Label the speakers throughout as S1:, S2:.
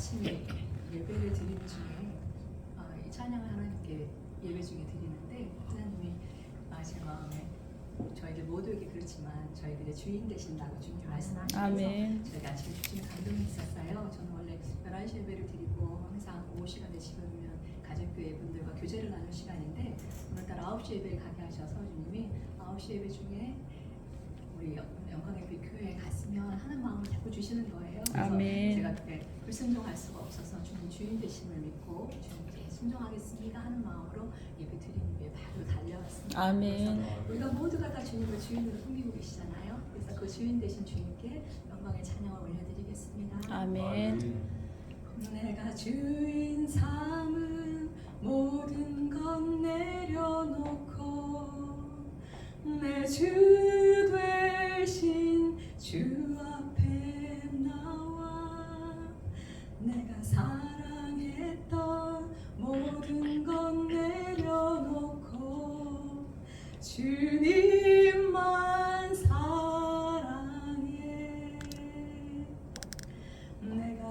S1: 아침에 예배를 드리는 중에 어, 이 찬양을 하나님께 예배 중에 드리는데 하나님이 아, 제 마음에 저희들 모두에게 그렇지만 저희들의 주인 되신다고 주님
S2: 아멘.
S1: 저희가 아침에 주님 감동이 있었어요. 저는 원래 11시 예배를 드리고 항상 오후 시간에 집으면 가족교회 분들과 교제를 나눌 시간인데 오늘따라 9시 예배를 가게 하셔서 주님이 9시 예배 중에 우리 영광의 빛 교회에 갔으면 하는 마음을 자꾸 주시는 거예요. 그래서
S2: 아멘.
S1: 제가 그때 불순종할 수가 없어서 주님 주인 되심을 믿고 주님께 순종하겠습니다 하는 마음으로 예배 드리는 위해 바로 달려왔습니다.
S2: 아멘.
S1: 우리가 모두가 다 주님을 주인으로 섬기고 계시잖아요. 그래서 그 주인 되신 주님께 영광의 찬양을 올려드리겠습니다.
S2: 아멘.
S1: 내가 주인 삼은 모든 것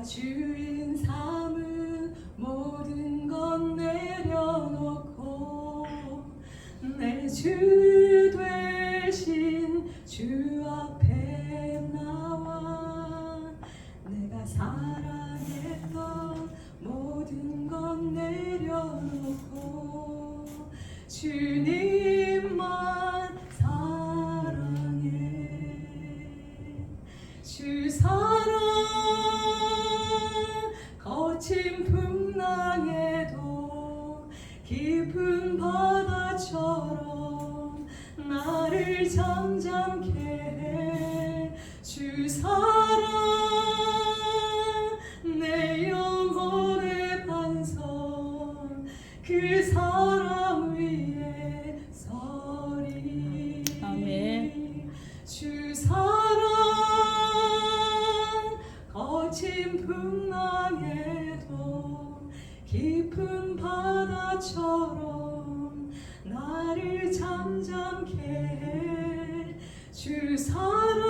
S1: 주인 삼은 모든 것 내려놓고 내주 되신 주 앞에 나와 내가 사랑했던 모든 것 내려놓고 주 거친 풍랑에도 깊은 바다처럼 나를 잠잠케 해 주 사랑 내 영혼의 반성 그 사랑 위에 서리
S2: 아멘.
S1: 주 사랑 거친 풍랑에도 깊은 바다처럼 나를 잠잠케 해 주 사랑